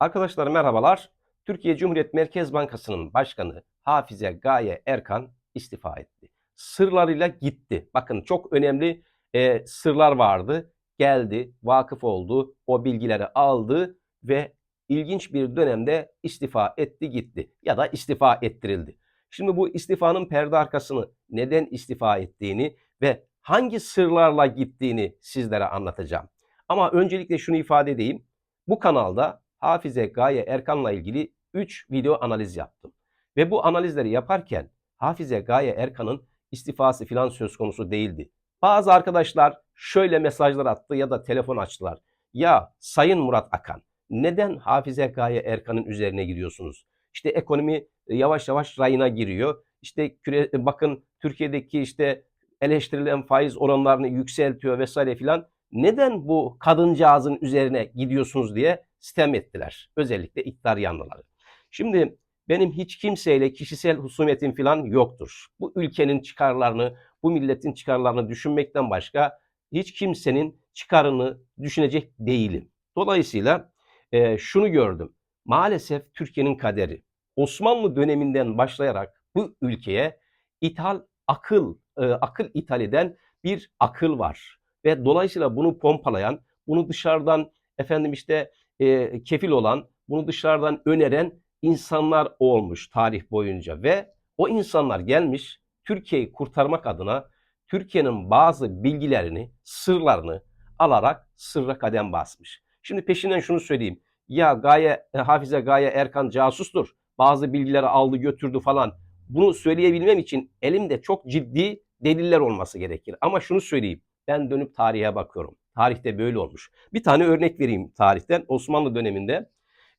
Arkadaşlar merhabalar. Türkiye Cumhuriyet Merkez Bankası'nın başkanı Hafize Gaye Erkan istifa etti. Sırlarıyla gitti. Bakın çok önemli e, sırlar vardı. Geldi, vakıf oldu, o bilgileri aldı ve ilginç bir dönemde istifa etti gitti. Ya da istifa ettirildi. Şimdi bu istifanın perde arkasını, neden istifa ettiğini ve hangi sırlarla gittiğini sizlere anlatacağım. Ama öncelikle şunu ifade edeyim. Bu kanalda Hafize Gaye Erkan'la ilgili 3 video analiz yaptım. Ve bu analizleri yaparken Hafize Gaye Erkan'ın istifası filan söz konusu değildi. Bazı arkadaşlar şöyle mesajlar attı ya da telefon açtılar. Ya Sayın Murat Akan neden Hafize Gaye Erkan'ın üzerine gidiyorsunuz? İşte ekonomi yavaş yavaş rayına giriyor. İşte küre, bakın Türkiye'deki işte eleştirilen faiz oranlarını yükseltiyor vesaire filan. Neden bu kadıncağızın üzerine gidiyorsunuz diye sitem ettiler. Özellikle iktidar yanlıları. Şimdi benim hiç kimseyle kişisel husumetim falan yoktur. Bu ülkenin çıkarlarını, bu milletin çıkarlarını düşünmekten başka hiç kimsenin çıkarını düşünecek değilim. Dolayısıyla e, şunu gördüm. Maalesef Türkiye'nin kaderi Osmanlı döneminden başlayarak bu ülkeye ithal akıl, e, akıl ithal eden bir akıl var. Ve dolayısıyla bunu pompalayan, bunu dışarıdan efendim işte e, kefil olan, bunu dışarıdan öneren insanlar olmuş tarih boyunca ve o insanlar gelmiş Türkiye'yi kurtarmak adına Türkiye'nin bazı bilgilerini, sırlarını alarak sırra kadem basmış. Şimdi peşinden şunu söyleyeyim. Ya Gaye, e, Hafize Gaye Erkan casustur. Bazı bilgileri aldı götürdü falan. Bunu söyleyebilmem için elimde çok ciddi deliller olması gerekir. Ama şunu söyleyeyim. Ben dönüp tarihe bakıyorum. Tarihte böyle olmuş. Bir tane örnek vereyim tarihten. Osmanlı döneminde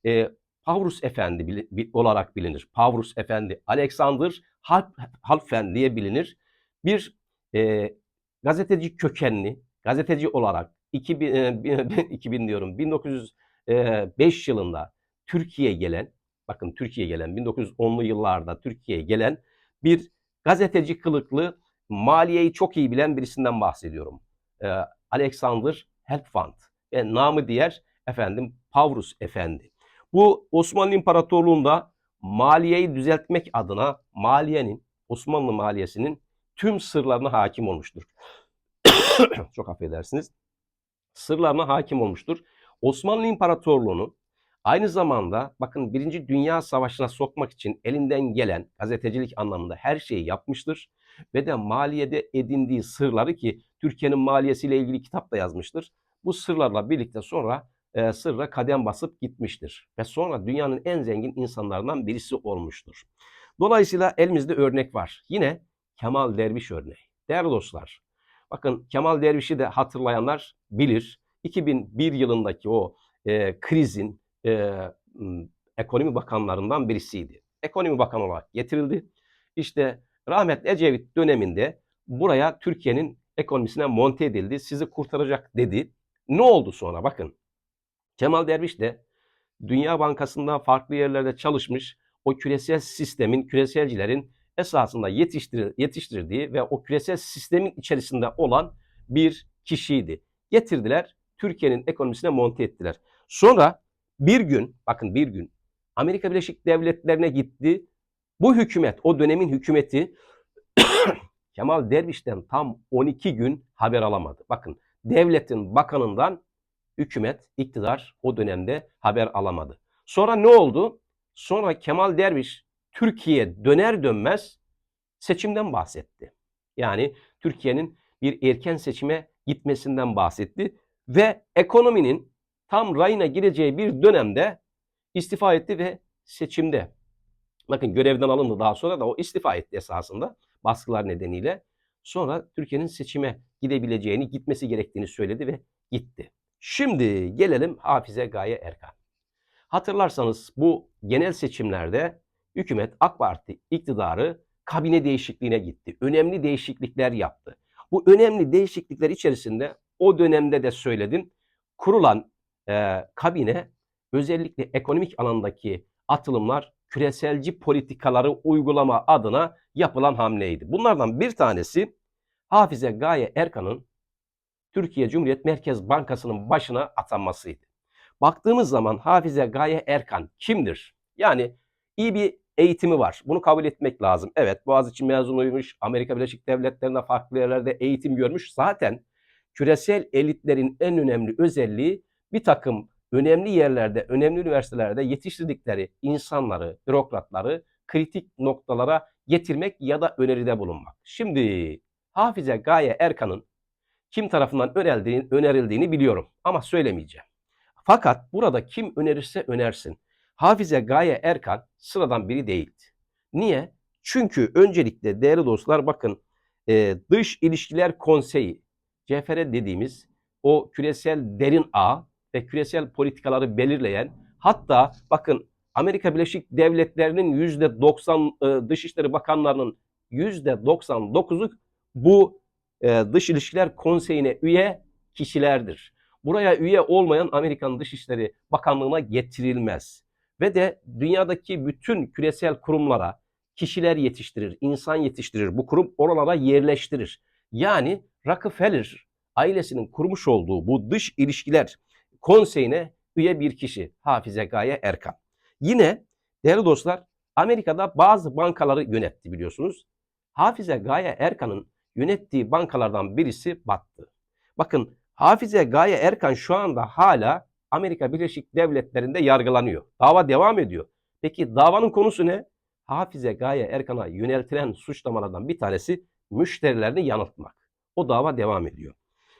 e, Pavrus Efendi bili, olarak bilinir. Pavrus Efendi, Alexander Halfen diye bilinir. Bir e, gazeteci kökenli, gazeteci olarak 2000, e, 2000 diyorum 1905 yılında Türkiye'ye gelen, bakın Türkiye'ye gelen 1910'lu yıllarda Türkiye'ye gelen bir gazeteci kılıklı maliyeyi çok iyi bilen birisinden bahsediyorum. Ee, Alexander Helpfand ve namı diğer efendim Pavrus Efendi. Bu Osmanlı İmparatorluğu'nda maliyeyi düzeltmek adına maliyenin, Osmanlı maliyesinin tüm sırlarına hakim olmuştur. Çok affedersiniz. Sırlarına hakim olmuştur. Osmanlı İmparatorluğu'nu aynı zamanda bakın Birinci Dünya Savaşı'na sokmak için elinden gelen gazetecilik anlamında her şeyi yapmıştır. Ve de maliyede edindiği sırları ki Türkiye'nin maliyesiyle ilgili kitap da yazmıştır. Bu sırlarla birlikte sonra e, sırra kadem basıp gitmiştir. Ve sonra dünyanın en zengin insanlarından birisi olmuştur. Dolayısıyla elimizde örnek var. Yine Kemal Derviş örneği. Değerli dostlar, bakın Kemal Derviş'i de hatırlayanlar bilir. 2001 yılındaki o e, krizin e, ekonomi bakanlarından birisiydi. Ekonomi bakanı olarak getirildi. İşte rahmetli Ecevit döneminde buraya Türkiye'nin ekonomisine monte edildi. Sizi kurtaracak dedi. Ne oldu sonra bakın. Kemal Derviş de Dünya Bankası'nda farklı yerlerde çalışmış o küresel sistemin, küreselcilerin esasında yetiştir, yetiştirdiği ve o küresel sistemin içerisinde olan bir kişiydi. Getirdiler, Türkiye'nin ekonomisine monte ettiler. Sonra bir gün, bakın bir gün Amerika Birleşik Devletleri'ne gitti. Bu hükümet, o dönemin hükümeti Kemal Derviş'ten tam 12 gün haber alamadı. Bakın devletin bakanından hükümet, iktidar o dönemde haber alamadı. Sonra ne oldu? Sonra Kemal Derviş Türkiye döner dönmez seçimden bahsetti. Yani Türkiye'nin bir erken seçime gitmesinden bahsetti ve ekonominin tam rayına gireceği bir dönemde istifa etti ve seçimde bakın görevden alındı daha sonra da o istifa etti esasında baskılar nedeniyle. Sonra Türkiye'nin seçime gidebileceğini, gitmesi gerektiğini söyledi ve gitti. Şimdi gelelim Hafize Gaye Erkan. Hatırlarsanız bu genel seçimlerde hükümet AK Parti iktidarı kabine değişikliğine gitti. Önemli değişiklikler yaptı. Bu önemli değişiklikler içerisinde o dönemde de söyledim. Kurulan e, kabine özellikle ekonomik alandaki atılımlar küreselci politikaları uygulama adına yapılan hamleydi. Bunlardan bir tanesi Hafize Gaye Erkan'ın Türkiye Cumhuriyet Merkez Bankası'nın başına atanmasıydı. Baktığımız zaman Hafize Gaye Erkan kimdir? Yani iyi bir eğitimi var. Bunu kabul etmek lazım. Evet Boğaziçi mezunuymuş. Amerika Birleşik Devletleri'nde farklı yerlerde eğitim görmüş. Zaten küresel elitlerin en önemli özelliği bir takım önemli yerlerde, önemli üniversitelerde yetiştirdikleri insanları, bürokratları kritik noktalara getirmek ya da öneride bulunmak. Şimdi Hafize Gaye Erkan'ın kim tarafından önerildiğini, önerildiğini biliyorum ama söylemeyeceğim. Fakat burada kim önerirse önersin. Hafize Gaye Erkan sıradan biri değildi. Niye? Çünkü öncelikle değerli dostlar bakın e, Dış İlişkiler Konseyi, CFR dediğimiz o küresel derin ağ ve küresel politikaları belirleyen hatta bakın Amerika Birleşik Devletleri'nin %90 e, Dışişleri Bakanlarının %99'u bu e, Dış İlişkiler Konseyi'ne üye kişilerdir. Buraya üye olmayan Amerikan Dışişleri Bakanlığı'na getirilmez. Ve de dünyadaki bütün küresel kurumlara kişiler yetiştirir, insan yetiştirir. Bu kurum oralara yerleştirir. Yani Rockefeller ailesinin kurmuş olduğu bu dış ilişkiler konseyine üye bir kişi Hafize Gaye Erkan. Yine değerli dostlar Amerika'da bazı bankaları yönetti biliyorsunuz. Hafize Gaye Erkan'ın yönettiği bankalardan birisi battı. Bakın Hafize Gaye Erkan şu anda hala Amerika Birleşik Devletleri'nde yargılanıyor. Dava devam ediyor. Peki davanın konusu ne? Hafize Gaye Erkan'a yöneltilen suçlamalardan bir tanesi müşterilerini yanıltmak. O dava devam ediyor.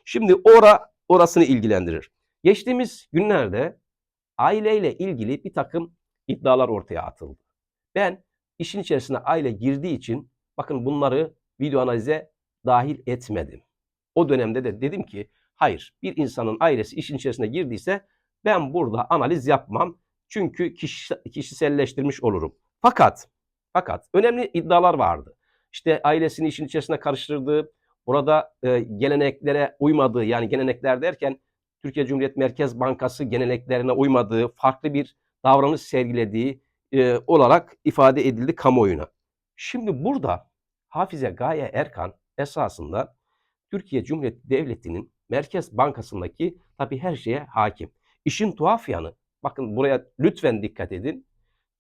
Şimdi ora orasını ilgilendirir. Geçtiğimiz günlerde aileyle ilgili bir takım iddialar ortaya atıldı. Ben işin içerisine aile girdiği için bakın bunları video analize dahil etmedim. O dönemde de dedim ki hayır bir insanın ailesi işin içerisine girdiyse ben burada analiz yapmam. Çünkü kişi, kişiselleştirmiş olurum. Fakat fakat önemli iddialar vardı. İşte ailesini işin içerisine karıştırdığı, burada e, geleneklere uymadığı yani gelenekler derken Türkiye Cumhuriyet Merkez Bankası geleneklerine uymadığı, farklı bir davranış sergilediği e, olarak ifade edildi kamuoyuna. Şimdi burada Hafize Gaye Erkan esasında Türkiye Cumhuriyeti Devleti'nin Merkez Bankası'ndaki tabii her şeye hakim. İşin tuhaf yanı, bakın buraya lütfen dikkat edin.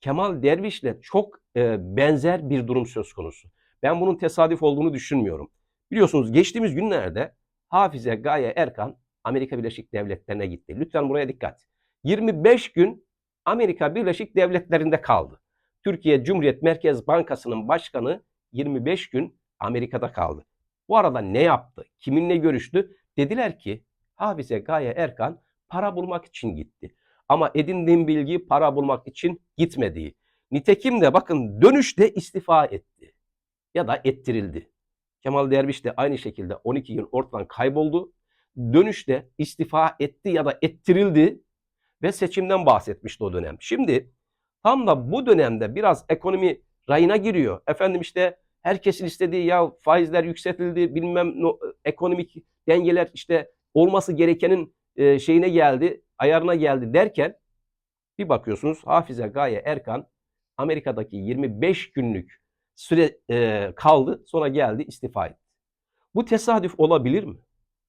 Kemal Derviş'le çok e, benzer bir durum söz konusu. Ben bunun tesadüf olduğunu düşünmüyorum. Biliyorsunuz geçtiğimiz günlerde Hafize Gaye Erkan Amerika Birleşik Devletleri'ne gitti. Lütfen buraya dikkat. 25 gün Amerika Birleşik Devletleri'nde kaldı. Türkiye Cumhuriyet Merkez Bankası'nın başkanı 25 gün Amerika'da kaldı. Bu arada ne yaptı? Kiminle görüştü? Dediler ki Hafize Gaye Erkan para bulmak için gitti. Ama edindiğim bilgi para bulmak için gitmediği. Nitekim de bakın dönüşte istifa etti. Ya da ettirildi. Kemal Derviş de aynı şekilde 12 yıl ortadan kayboldu. Dönüşte istifa etti ya da ettirildi ve seçimden bahsetmişti o dönem. Şimdi tam da bu dönemde biraz ekonomi rayına giriyor. Efendim işte herkesin istediği ya faizler yükseltildi bilmem no, ekonomik dengeler işte olması gerekenin e, şeyine geldi, ayarına geldi derken bir bakıyorsunuz Hafize Gaye Erkan Amerika'daki 25 günlük süre e, kaldı sonra geldi istifa etti. Bu tesadüf olabilir mi?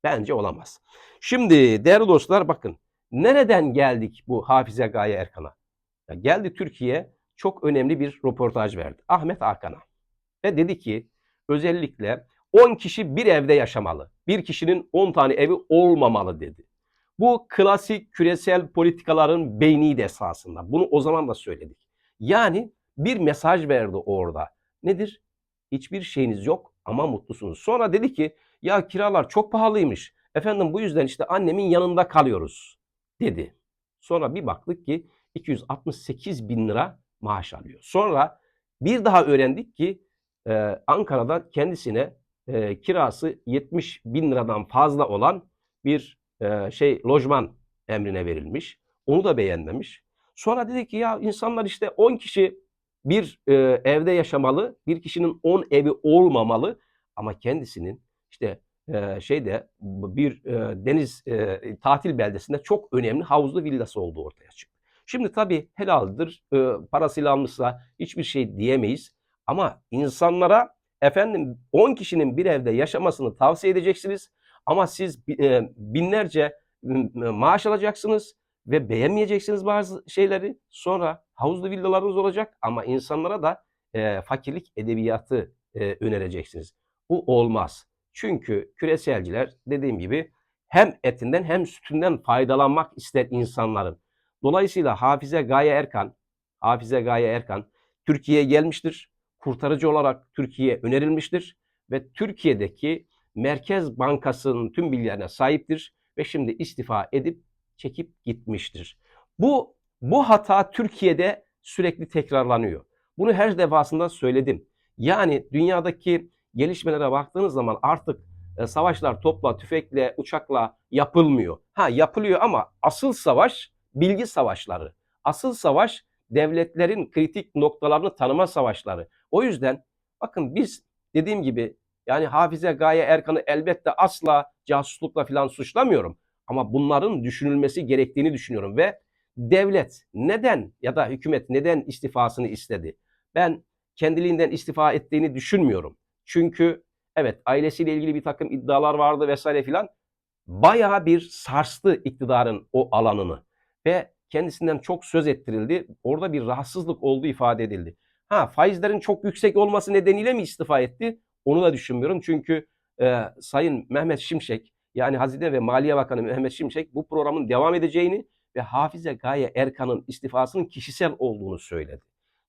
Bence olamaz. Şimdi değerli dostlar bakın nereden geldik bu Hafize Gaye Erkan'a? Ya geldi Türkiye çok önemli bir röportaj verdi. Ahmet Hakan'a. Ve dedi ki özellikle 10 kişi bir evde yaşamalı. Bir kişinin 10 tane evi olmamalı dedi. Bu klasik küresel politikaların beyniydi esasında. Bunu o zaman da söyledik. Yani bir mesaj verdi orada. Nedir? Hiçbir şeyiniz yok ama mutlusunuz. Sonra dedi ki ya kiralar çok pahalıymış. Efendim bu yüzden işte annemin yanında kalıyoruz dedi. Sonra bir baktık ki 268 bin lira maaş alıyor. Sonra bir daha öğrendik ki e, Ankara'da kendisine e, kirası 70 bin liradan fazla olan bir e, şey lojman emrine verilmiş. Onu da beğenmemiş. Sonra dedi ki ya insanlar işte 10 kişi bir e, evde yaşamalı, bir kişinin 10 evi olmamalı ama kendisinin işte e, şeyde bir e, deniz e, tatil beldesinde çok önemli havuzlu villası olduğu ortaya çıktı. Şimdi tabii helaldir, e, parasıyla almışsa hiçbir şey diyemeyiz. Ama insanlara efendim 10 kişinin bir evde yaşamasını tavsiye edeceksiniz. Ama siz e, binlerce maaş alacaksınız ve beğenmeyeceksiniz bazı şeyleri. Sonra havuzlu villalarınız olacak ama insanlara da e, fakirlik edebiyatı e, önereceksiniz. Bu olmaz. Çünkü küreselciler dediğim gibi hem etinden hem sütünden faydalanmak ister insanların. Dolayısıyla Hafize Gaye Erkan, Hafize Gaye Erkan Türkiye'ye gelmiştir. Kurtarıcı olarak Türkiye'ye önerilmiştir ve Türkiye'deki Merkez Bankası'nın tüm bilgilerine sahiptir ve şimdi istifa edip çekip gitmiştir. Bu bu hata Türkiye'de sürekli tekrarlanıyor. Bunu her defasında söyledim. Yani dünyadaki gelişmelere baktığınız zaman artık e, savaşlar topla, tüfekle, uçakla yapılmıyor. Ha yapılıyor ama asıl savaş bilgi savaşları. Asıl savaş devletlerin kritik noktalarını tanıma savaşları. O yüzden bakın biz dediğim gibi yani Hafize Gaye Erkan'ı elbette asla casuslukla falan suçlamıyorum. Ama bunların düşünülmesi gerektiğini düşünüyorum ve devlet neden ya da hükümet neden istifasını istedi? Ben kendiliğinden istifa ettiğini düşünmüyorum. Çünkü evet ailesiyle ilgili bir takım iddialar vardı vesaire filan. Bayağı bir sarstı iktidarın o alanını ve kendisinden çok söz ettirildi. Orada bir rahatsızlık olduğu ifade edildi. Ha faizlerin çok yüksek olması nedeniyle mi istifa etti? Onu da düşünmüyorum. Çünkü e, Sayın Mehmet Şimşek yani Hazine ve Maliye Bakanı Mehmet Şimşek bu programın devam edeceğini ve Hafize Gaye Erkan'ın istifasının kişisel olduğunu söyledi.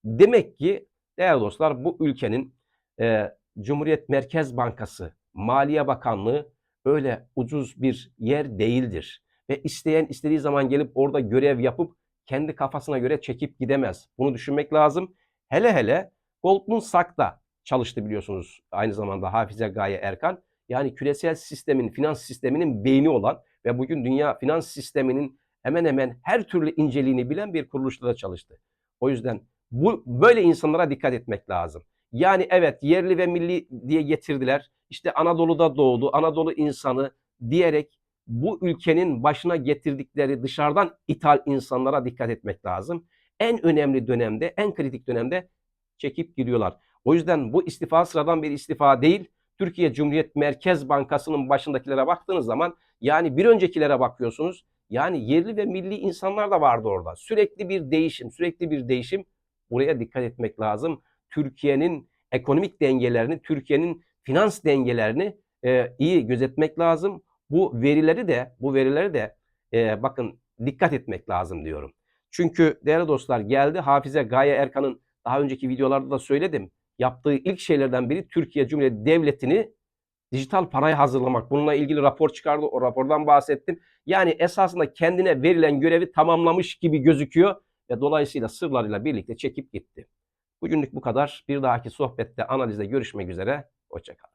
Demek ki değerli dostlar bu ülkenin e, Cumhuriyet Merkez Bankası, Maliye Bakanlığı öyle ucuz bir yer değildir. Ve isteyen istediği zaman gelip orada görev yapıp kendi kafasına göre çekip gidemez. Bunu düşünmek lazım. Hele hele Goldman Sachs'ta çalıştı biliyorsunuz aynı zamanda Hafize Gaye Erkan. Yani küresel sistemin, finans sisteminin beyni olan ve bugün dünya finans sisteminin hemen hemen her türlü inceliğini bilen bir kuruluşta da çalıştı. O yüzden bu böyle insanlara dikkat etmek lazım. Yani evet yerli ve milli diye getirdiler. İşte Anadolu'da doğdu, Anadolu insanı diyerek bu ülkenin başına getirdikleri dışarıdan ithal insanlara dikkat etmek lazım. En önemli dönemde, en kritik dönemde çekip gidiyorlar. O yüzden bu istifa sıradan bir istifa değil. Türkiye Cumhuriyet Merkez Bankası'nın başındakilere baktığınız zaman yani bir öncekilere bakıyorsunuz. Yani yerli ve milli insanlar da vardı orada. Sürekli bir değişim, sürekli bir değişim. Buraya dikkat etmek lazım. Türkiye'nin ekonomik dengelerini, Türkiye'nin finans dengelerini e, iyi gözetmek lazım. Bu verileri de, bu verileri de e, bakın dikkat etmek lazım diyorum. Çünkü değerli dostlar geldi Hafize Gaye Erkan'ın daha önceki videolarda da söyledim. Yaptığı ilk şeylerden biri Türkiye Cumhuriyeti Devleti'ni dijital paraya hazırlamak. Bununla ilgili rapor çıkardı. O rapordan bahsettim. Yani esasında kendine verilen görevi tamamlamış gibi gözüküyor ve dolayısıyla sırlarıyla birlikte çekip gitti. Bugünlük bu kadar. Bir dahaki sohbette, analizde görüşmek üzere. Hoşçakalın.